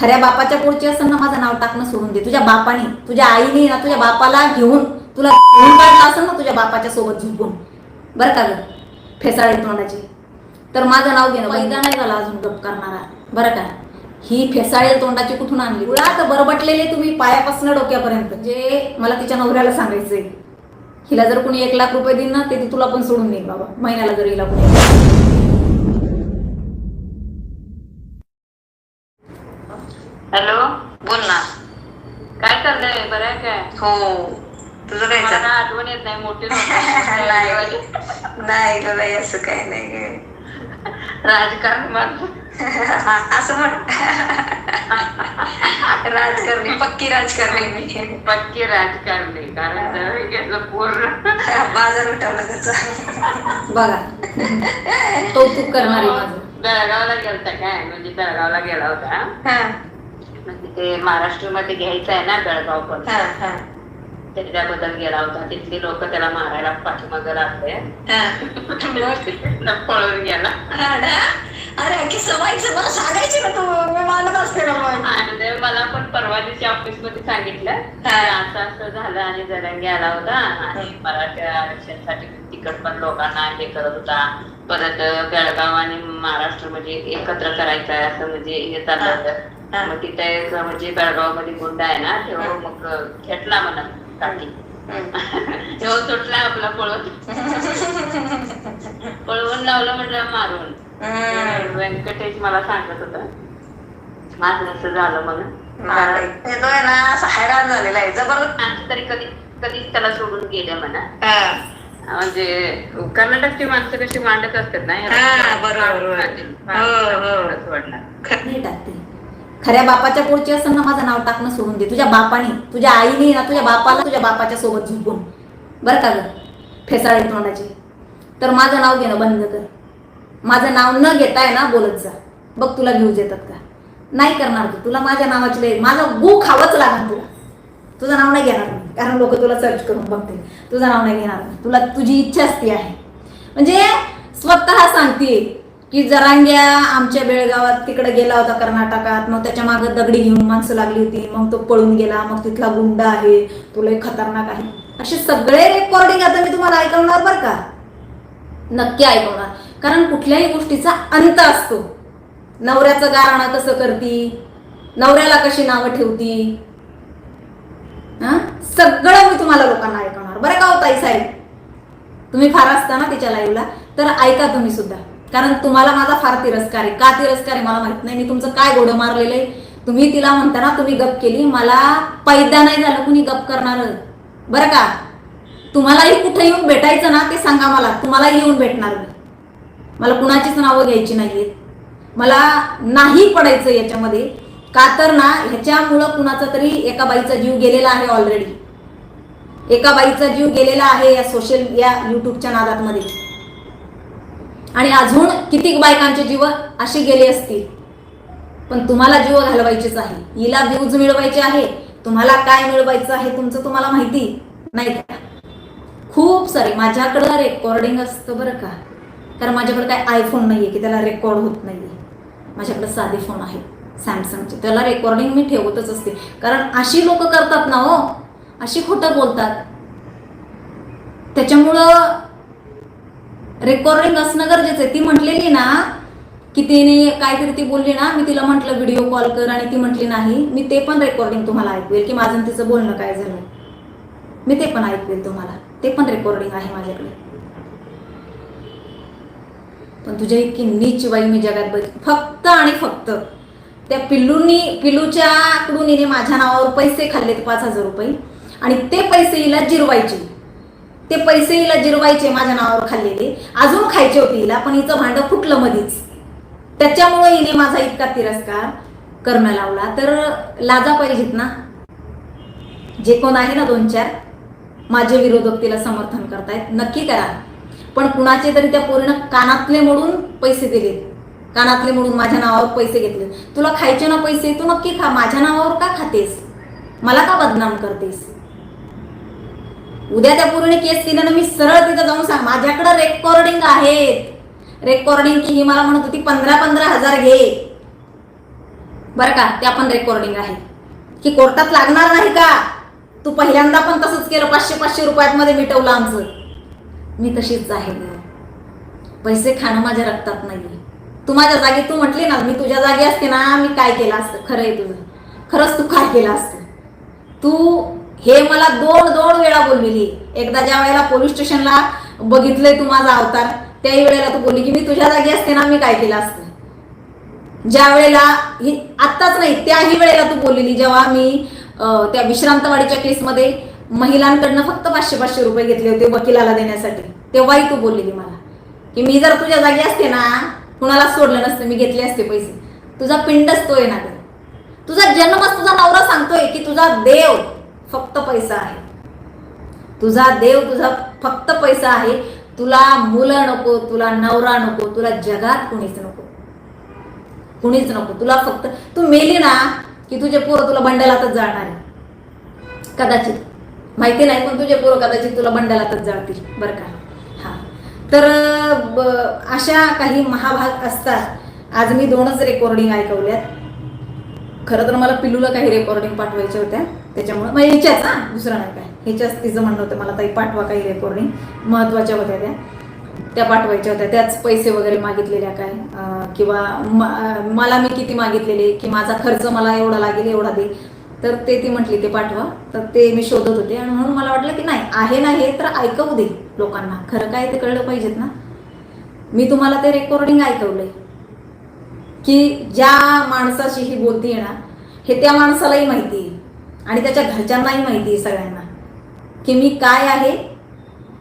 खऱ्या बापाच्या पुढची असेल ना माझं नाव टाकणं सोडून दे. तुझ्या बापाने तुझ्या आईने ना तुझ्या बापाला घेऊन तुला घेऊन काढलं असेल ना तुझ्या बापाच्या सोबत झुंपून. बरं का ग? फेसाळे तोंडाची. तर माझं नाव घेणं पैदा नाही झाला अजून गप करणारा. बरं का? ही फेसाळे तोंडाची कुठून आणली? मुळात बरबटलेले तुम्ही पायापासून डोक्यापर्यंत. जे मला तिच्या नवऱ्याला सांगायचंय. हिला जर कोणी एक लाख रुपये देईन ना ते तुला पण सोडून देईन बाबा. महिन्याला जर हिला कोणी हॅलो बोल ना काय चाललंय बरं आहे काय? हो. तुझं काय मला चाललं? ना आठवण येत नाही मोठी नाही. नाही ग बाई असं काही नाही ग. राजकारण हा, असं म्हण. राजकारणी पक्की राजकारणी मी. पक्की राजकारणी कारण जरा घेतलं पूर्ण बाजार उठवला त्याचा. बघा कौतुक करणारी माझं बेळगावला गेलता काय? म्हणजे बेळगावला गेला होता. हा, म्हणजे ते महाराष्ट्रामध्ये घ्यायचं आहे ना बेळगाव पण. हा, हा, त्याच्याबद्दल गेला होता. तिथली लोक त्याला मारायला पाठीमाग लागले? पळून गेला? अरे किस्सा माहिती मला सांगायची ना तू. मी मानत असते ना मग. आणि ते मला पण परवा दिवशी ऑफिसमध्ये सांगितलं. हा. असं असं झालं आणि जरंगे आला होता. आणि मराठा आरक्षणासाठी तिकड पण लोकांना हे करत होता. परत बेळगाव आणि महाराष्ट्र म्हणजे एकत्र करायचं आहे असं म्हणजे हे. चाललं मग तिथे म्हणजे बेळगावमध्ये गुंड आहे ना तेव्हा मग घेतला म्हणा काठी. तेव्हा सुटला आपला पळून. पळवून लावलं म्हटलं मारून. व्यंकटेश मला सांगत होता. माझं असं झालं म्हणून. हैराण झालेला आहे. जबरदस्त तरी कधी कधीच त्याला सोडून गेले म्हणा. हा. म्हणजे कर्नाटकची माणसं कशी मांडत असतात ना हा, बरोबर, खऱ्या बापाच्या पुढची असेल ना माझं नाव टाकणं सोडून दे. तुझ्या बापाने तुझ्या आईने ना तुझ्या बापाला तुझ्या बापाच्या सोबत झुकून बरं का गं? फेसाळे तोंडाची. तर माझं नाव घेणं बंद कर. माझं नाव न घेताय ना बोलत जा. बघ तुला व्ह्यूज येतात का? नाही करणार तू. तुला माझ्या नावाची लय माझं गु खावंच लागणार तुला. तुझं नाव नाही घेणार मी. कारण लोक तुला सर्च करून बघते तुझं नाव नाही घेणार तुला तुझी इच्छाच ती आहे. म्हणजे स्वतः सांगते. की जरांग्या आमच्या बेळगावात तिकडे गेला होता कर्नाटकात. मग त्याच्यामागे दगडी घेऊन माणसं लागली होती. मग तो पळून गेला. मग तिथला गुंड आहे. तो लय खतरनाक आहे. असे सगळे रेकॉर्डिंग आता मी तुम्हाला ऐकवणार बरं का? नक्की ऐकवणार. कारण कुठल्याही गोष्टीचा अंत असतो. नवऱ्याचं गारणं कसं करती? नवऱ्याला कशी नावं ठेवती? हा? सगळं मी तुम्हाला लोकांना ऐकवणार. बरं का हो ताई साहेब? तुम्ही फार असता ना तिच्या लाईव्हला तर ऐका तुम्ही सुद्धा. कारण तुम्हाला माझा फार तिरस्कार आहे. का तिरस्कार आहे मला माहीत नाही. मी तुमचं काय गोडं मारलेलं आहे? तुम्ही तिला म्हणता ना तुम्ही गप केली. मला पैदा नाही झालं कुणी गप करणार. बरं का? तुम्हालाही कुठे येऊन भेटायचं ना ते सांगा मला. तुम्हालाही येऊन भेटणार मी. मला कुणाचीच नावं घ्यायची नाहीत मला नाही पडायचं याच्यामध्ये. का तर ना ह्याच्यामुळं कुणाचा तरी एका बाईचा जीव गेलेला आहे ऑलरेडी एका बाईचा जीव गेलेला आहे या सोशल या युट्यूबच्या नादातमध्ये आणि अजून कितीक बायकांचे जीव अशी गेले असतील? पण तुम्हाला जीव घालवायचेच आहे. हिला व्ह्यूज मिळवायचे आहे. तुम्हाला काय मिळवायचं आहे तुमचं तुम्हाला माहिती नाही का? खूप सारे. माझ्याकडं रेकॉर्डिंग असतं बरं का. कारण माझ्याकडे काय आयफोन नाहीये की त्याला रेकॉर्ड होत नाहीये. माझ्याकडे साधे फोन आहे सॅमसंगचे त्याला रेकॉर्डिंग मी ठेवतच असते. कारण अशी लोक करतात ना हो. अशी खोटं बोलतात. त्याच्यामुळं रेकॉर्डिंग असणं गरजेचं आहे. ती म्हटलेली ना की तिने काहीतरी ती बोलली ना मी तिला म्हटलं व्हिडिओ कॉल कर आणि ती म्हटली नाही मी ते पण रेकॉर्डिंग तुम्हाला ऐकवेल की माझं तिचं बोलणं काय झालं. मी ते पण ऐकवेल तुम्हाला. ते पण रेकॉर्डिंग आहे माझ्याकडे. पण तुझ्या इतकी नीच बाई मी जगात बघ फक्त आणि फक्त त्या पिल्लूंनी पिल्लूच्याकडून हिने माझ्या नावावर पैसे खाल्लेत पाच हजार रुपये आणि ते पैसे हिला जिरवायचे. ते पैसे हिला जिरवायचे माझ्या नावावर खाल्लेले. अजून खायचे होते हिला पण हिचं भांडं फुटलं मधीच. त्याच्यामुळे हिने माझा इतका तिरस्कार करणं लावला. तर लाजा पाहिजेत ना. जे कोण आहे ना दोन चार माझे विरोधक तिला समर्थन करतायत. नक्की करा. पण कुणाचे तरी त्या पूर्ण कानातले मोडून पैसे दिले कानातले मोडून माझ्या नावावर पैसे घेतले तुला खायचे ना पैसे तू नक्की खा. माझ्या नावावर का खातेस? मला का बदनाम करतेस? उद्या त्या पूर्ण केस तिनं ना मी सरळ तिथं जाऊन सांग माझ्याकडे रेकॉर्डिंग आहेत. रेकॉर्डिंग की ही मला म्हणत होती पंधरा पंधरा हजार घे. बरं का त्या पण रेकॉर्डिंग आहे. की कोर्टात लागणार नाही का? तू पहिल्यांदा पण तसंच केलं पाचशे पाचशे रुपयात मिटवलं आमचं. मी तशीच आहे. पैसे खाणं माझ्या रक्तात नाही तू माझ्या जागी तू म्हटली ना मी तुझ्या जागी असते ना मी काय केलं असतं? खरं आहे तुझं. खरंच तू काय केलं असतं? तू हे मला दोन दोन वेळा बोललेली एकदा ज्या वेळेला पोलीस स्टेशनला बघितलंय तू माझा अवतार त्याही वेळेला तू बोलली की मी तुझ्या जागी असते ना मी काय केलं असतं? ज्या वेळेला ही आत्ताच नाही त्याही वेळेला तू बोललेली जेव्हा मी त्या विश्रांतवाडीच्या केसमध्ये महिलांकडनं फक्त पाचशे पाचशे रुपये घेतले होते वकिलाला देण्यासाठी तेव्हाही तू बोललेली मला. की मी जर तुझ्या जागी असते ना कुणाला सोडलं नसतं मी घेतले असते पैसे. तुझा पिंडच तोय ना ग. तुझा जन्मच तुझा नवरा सांगतोय की तुझा देव फक्त पैसा आहे. तुझा देव तुझा फक्त पैसा आहे. तुला मुलं नको तुला नवरा नको तुला जगात कुणीच नको. कुणीच नको. तुला फक्त तू मेली ना की तुझे पोरं तुला बंडलातच जाणार आहे. कदाचित. माहिती नाही पण तुझे पोरं कदाचित तुला बंडलातच जाळतील बरं का? हां. तर अशा काही महाभाग असतात. आज मी दोनच रेकॉर्डिंग ऐकवल्यात. खरं तर मला पिलूला काही रेकॉर्डिंग पाठवायच्या होत्या. त्याच्यामुळे मग ह्याच्याच हा दुसरं नाही काय. ह्याच्याच तिचं म्हणणं होतं मला ताई पाठवा काही रेकॉर्डिंग महत्त्वाच्या होत्या त्या. त्या पाठवायच्या होत्या. त्याच पैसे वगैरे मागितलेल्या काय. किंवा मला मी किती मागितलेले की माझा खर्च मला एवढा लागेल एवढा दे. तर ते ती म्हटली ते पाठवा. तर ते मी शोधत होते. आणि म्हणून मला वाटलं की नाही आहे ना हे तर ऐकवू दे लोकांना. खरं काय ते कळलं पाहिजेत ना. मी तुम्हाला ते रेकॉर्डिंग ऐकवलंय. की ज्या माणसाशी ही बोलतीये ना हे त्या माणसालाही माहिती आहे आणि त्याच्या घरच्यांनाही माहिती आहे सगळ्यांना की मी काय आहे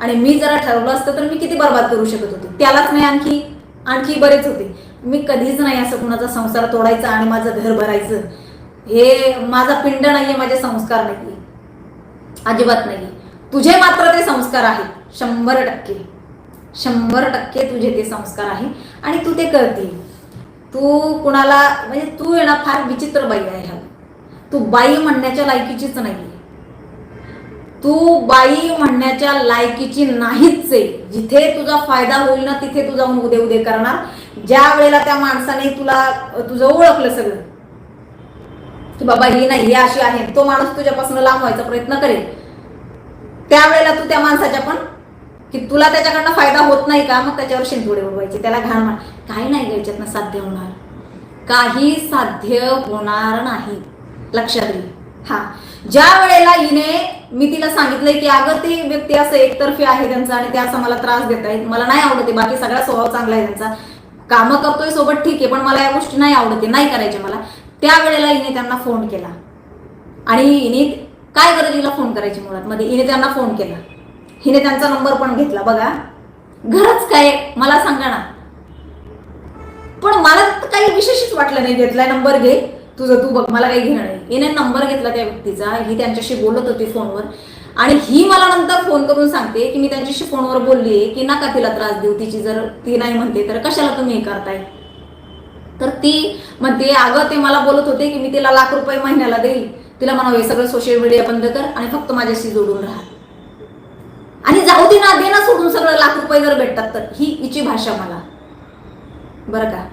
आणि मी जरा ठरवलं असतं तर मी किती बर्बाद करू शकत होते. त्यालाच नाही आणखी आणखी बरेच होते. मी कधीच नाही असं कुणाचा संसार तोडायचा आणि माझं घर भरायचं. हे माझा पिंड नाहीये माझे संस्कार नाही अजिबात नाही तुझे मात्र ते संस्कार आहेत. शंभर टक्के. शंभर टक्के तुझे ते संस्कार आहे. आणि तू ते करते. तू कुणाला म्हणजे तू येणं फार विचित्र बाई आहे ह्या तू बाई म्हणण्याच्या लायकीचीच नाही तू बाई म्हणण्याच्या लायकीची नाहीच आहे. जिथे तुझा फायदा होईल ना तिथे तू जाऊन उदे उदे करणार. ज्या वेळेला त्या माणसाने तुला तुझं ओळखलं सगळं. की बाबा ही नाही ही अशी आहे. तो माणूस तुझ्यापासून लांब व्हायचा प्रयत्न करेल. त्यावेळेला तू त्या माणसाच्या पण की तुला त्याच्याकडनं फायदा होत नाही का मग त्याच्यावर शिंतोडे उडवायचे. त्याला घाण मार काही नाही घ्यायच्यातनं साध्य होणार. काही साध्य होणार नाही. लक्षात घे. हा. ज्या वेळेला हिने मी तिला सांगितलंय की अगं ते व्यक्ती असं एकतर्फी आहे त्यांचा आणि ते असं मला त्रास देत आहेत. मला नाही आवडते बाकी सगळा स्वभाव चांगला आहे त्यांचा. कामं करतोय सोबत ठीक आहे पण मला या गोष्टी नाही आवडते नाही करायचे मला. त्यावेळेला हिने त्यांना फोन केला. आणि हिने काय गरज हिला फोन करायची मुळात? मध्ये हिने त्यांना फोन केला. हिने त्यांचा नंबर पण घेतला. बघा. घरच काय मला सांगा ना. पण मला काही विशेषच वाटलं नाही. घेतलाय नंबर घे. तुझं तू बघ मला काही घेणं नाही. हिने नंबर घेतला त्या व्यक्तीचा ही त्यांच्याशी बोलत होती फोनवर. आणि ही मला नंतर फोन करून सांगते की मी त्यांच्याशी फोनवर बोलली की नका तिला त्रास देऊ तिची जर ती नाही म्हणते तर कशाला तुम्ही हे करताय? तर ती म्हणते अगं ते मला बोलत होते की मी तिला लाख रुपये महिन्याला देईल. तिला म्हणावं हे सगळं सोशल मीडिया बंद कर आणि फक्त माझ्याशी जोडून राहा. आणि जाऊ दे ना दे ना सोडून सगळं लाख रुपये जर भेटतात तर. ही हिची भाषा मला. बरं का?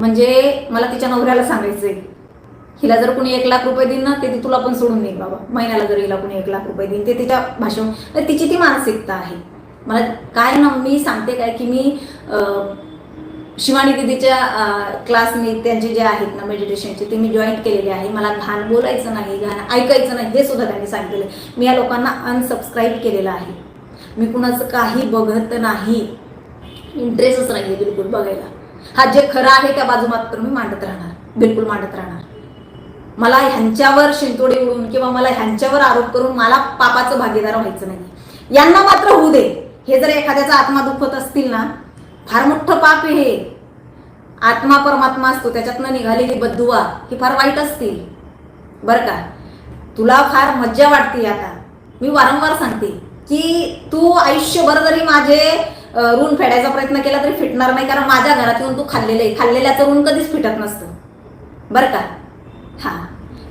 म्हणजे मला तिच्या नवऱ्याला सांगायचंय. हिला जर कोणी एक लाख रुपये देईन ना ते ती तुला पण सोडून देईन बाबा. महिन्याला जर हिला कोणी एक लाख रुपये देईन ते तिच्या भाषण तिची ती मानसिकता आहे. मला काय ना मी सांगते काय की मी शिवानी दिदीच्या क्लास मी त्यांचे जे आहेत ना मेडिटेशनचे ते मी जॉईन केलेले आहे. मला घाण बोलायचं नाही घाण ऐकायचं नाही हे सुद्धा त्यांनी सांगितलेलं आहे. मी या लोकांना अनसबस्क्राईब केलेलं आहे. मी कुणाचं काही बघत नाही. इंटरेस्टच नाही आहे बिलकुल बघायला. हा जे खरं आहे त्या बाजू मात्र मी मांडत राहणार. बिलकुल मांडत राहणार. मला ह्यांच्यावर शिंतोडे उडून किंवा मला ह्यांच्यावर आरोप करून मला पापाचं भागीदार व्हायचं नाही. यांना मात्र होऊ दे. हे जर एखाद्याचा आत्मा दुखत असतील ना फार मोठं पाप हे. आत्मा परमात्मा असतो त्याच्यातनं निघालेली बद्दुवा ही फार वाईट असतील. बरं का? तुला फार मज्जा वाटते आता. मी वारंवार सांगते की तू आयुष्यभर जरी माझे ऋण फेडायचा प्रयत्न केला तरी फिटणार नाही कारण माझ्या घरात येऊन तू खाल्लेलं आहे. खाल्लेल्याचं ऋण कधीच फिटत नसतं. बरं का? हा.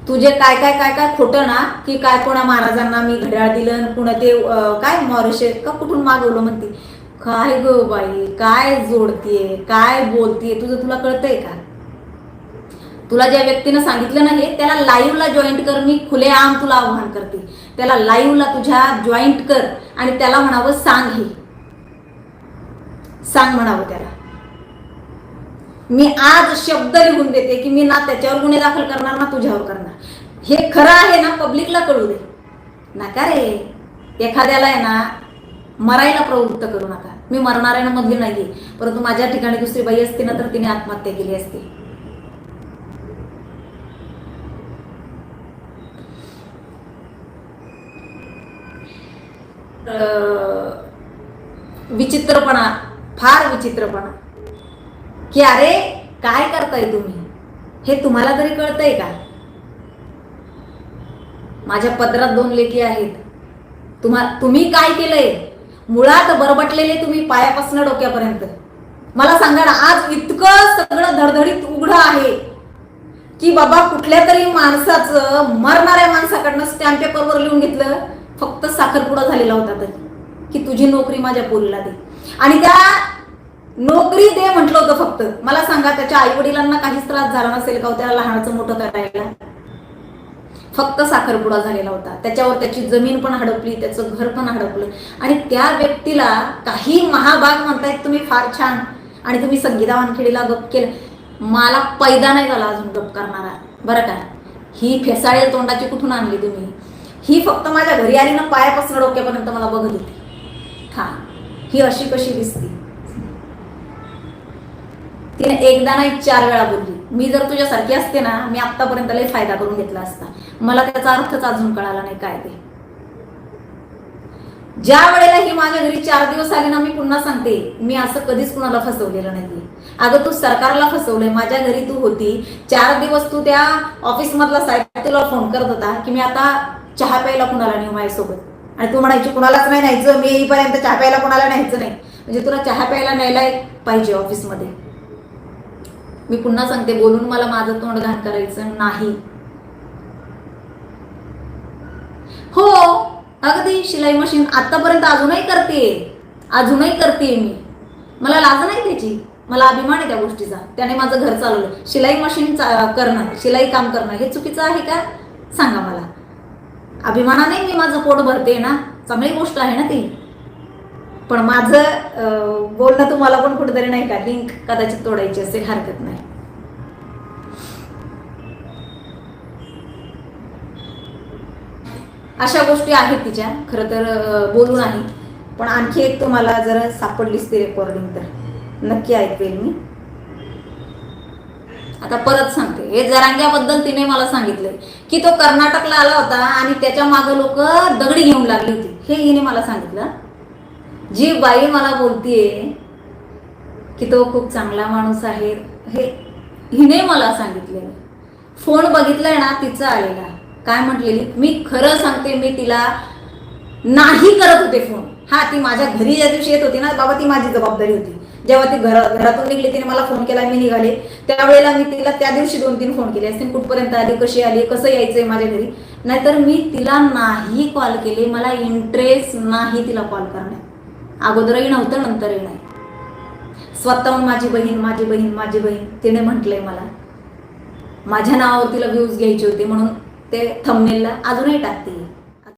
तुझे काय काय काय काय खोटं ना की काय कोणा महाराजांना मी घड्याळ दिलं कुणा ते काय मॉरिशे का कुठून मागवलं म्हणते? काय ग बाई काय जोडतीये काय बोलतीये तुझं तुला कळतंय का? तुला ज्या व्यक्तीनं सांगितलं ना हे त्याला लाईव्हला जॉईंट कर मी खुलेआम तुला आव्हान करते. त्याला लाईव्हला तुझ्या जॉईंट कर आणि त्याला म्हणावं सांग हे. सांग म्हणावं त्याला. मी आज शब्द लिहून देते की मी ना त्याच्यावर गुन्हे दाखल करणार ना तुझ्यावर करणार. हे खरं आहे ना पब्लिकला कळू दे. नका रे एखाद्याला आहे ना मरायला प्रवृत्त करू नका. मी मरणाऱ्या मधली नाही परंतु माझ्या ठिकाणी दुसरी बाई असती ना तर तिने आत्महत्या केली असती. अं, विचित्रपणा फार विचित्रपणा की अरे काय करताय तुम्ही? हे तुम्हाला तरी कळतंय का? माझ्या पदरात दोन लेखी आहेत. तुम्हा तुम्ही काय केलंय? मुळात बरबटलेले तुम्ही पायापासून डोक्यापर्यंत. मला सांगा ना आज इतकं सगळं धडधडीत उघडं आहे की बाबा कुठल्या तरी माणसाचं मरणाऱ्या माणसाकडनं स्टॅम्प पेपरवर लिहून घेतलं फक्त साखरपुडा झालेला होता तरी. की तुझी नोकरी माझ्या पोरीला दे. आणि त्या नोकरी दे म्हटलं होतं फक्त. मला सांगा त्याच्या आई वडिलांना काहीच त्रास झाला नसेल का हो त्याला लहानाचं मोठं करायला? फक्त साखरपुडा झालेला होता. त्याच्यावर त्याची जमीन पण हडपली त्याचं घर पण हडपलं. आणि त्या व्यक्तीला काही महाभाग म्हणतायत तुम्ही फार छान आणि तुम्ही संगीता वानखेडीला गप केलं. मला पैदा नाही झाला अजून गप करणारा. बरं का? ही फेसाळेल तोंडाची कुठून आणली तुम्ही? ही फक्त माझ्या घरी आली ना पायापासून डोक्यापर्यंत मला बघत होती. हा ही अशी कशी दिसती? तिने एकदा नाही चार वेळा बोलली मी जर तुझ्यासारखी असते ना मी आतापर्यंत लय फायदा करून घेतला असता. मला त्याचा अर्थच अजून कळाला नाही काय ते. ज्या वेळेला ही माझ्या घरी चार दिवस आली ना मी पुन्हा सांगते मी असं कधीच कुणाला फसवलेलं नाही अगं तू सरकारला फसवलंय माझ्या घरी तू होती. चार दिवस तू त्या ऑफिस मधला साहेब तुला फोन करत होता की मी आता चहा प्यायला कुणाला नेऊ माझ्यासोबत? आणि तू म्हणायची कुणालाच नाही न्यायचं मी येईपर्यंत चहा प्यायला कुणाला न्यायचं नाही. म्हणजे तुला चहा प्यायला न्यायला पाहिजे ऑफिसमध्ये. मी पुन्हा सांगते बोलून मला माझं तोंड घाण करायचं नाही. हो अगदी शिलाई मशीन आतापर्यंत अजूनही करते. अजूनही करते मी. मला लाज नाही त्याची मला अभिमान आहे त्या गोष्टीचा. त्याने माझं घर चालवलं. शिलाई मशीन चा- करणं शिलाई काम करणं हे चुकीचं आहे का? सांगा मला. अभिमानाने मी माझं पोट भरते ना चांगली गोष्ट आहे ना ती. पण माझं बोलणं तुम्हाला पण कुठेतरी नाही का लिंक कदाचित तोडायची असेल हरकत नाही. अशा गोष्टी आहेत तिच्या खरं तर बोलून बोलू नाही पण आणखी एक तुम्हाला जर सापडलीच ती रेकॉर्डिंग तर. नक्की ऐकवेल मी. आता परत सांगते. हे जरांग्याबद्दल तिने मला सांगितलंय. की तो कर्नाटकला आला होता आणि त्याच्यामागे लोक दगडी घेऊन लागली होती. हे हिने मला सांगितलं. जी बाई मला बोलतीये की तो खूप चांगला माणूस आहे हे हिने मला सांगितले फोन बघितलाय ना तिचा आलेला. काय म्हटलेली? मी खरं सांगते मी तिला नाही करत होते फोन. हा ती माझ्या घरी ज्या दिवशी येत होती ना बाबा ती माझी जबाबदारी होती. जेव्हा ती घर घरातून निघली तिने मला फोन केला मी निघाले. त्यावेळेला मी तिला त्या दिवशी दोन तीन फोन केले. असतील कुठपर्यंत आली कशी आली कसं यायचंय माझ्या घरी? नाहीतर मी तिला नाही कॉल केले. मला इंटरेस्ट नाही तिला कॉल करण्यात. अगोदरही नव्हतं नंतरही नाही. स्वतःहून माझी बहीण माझी बहीण माझी बहीण तिने म्हटलंय मला. माझ्या नावावर तिला व्ह्यूज घ्यायचे होते म्हणून ते थंबनेलला अजूनही टाकते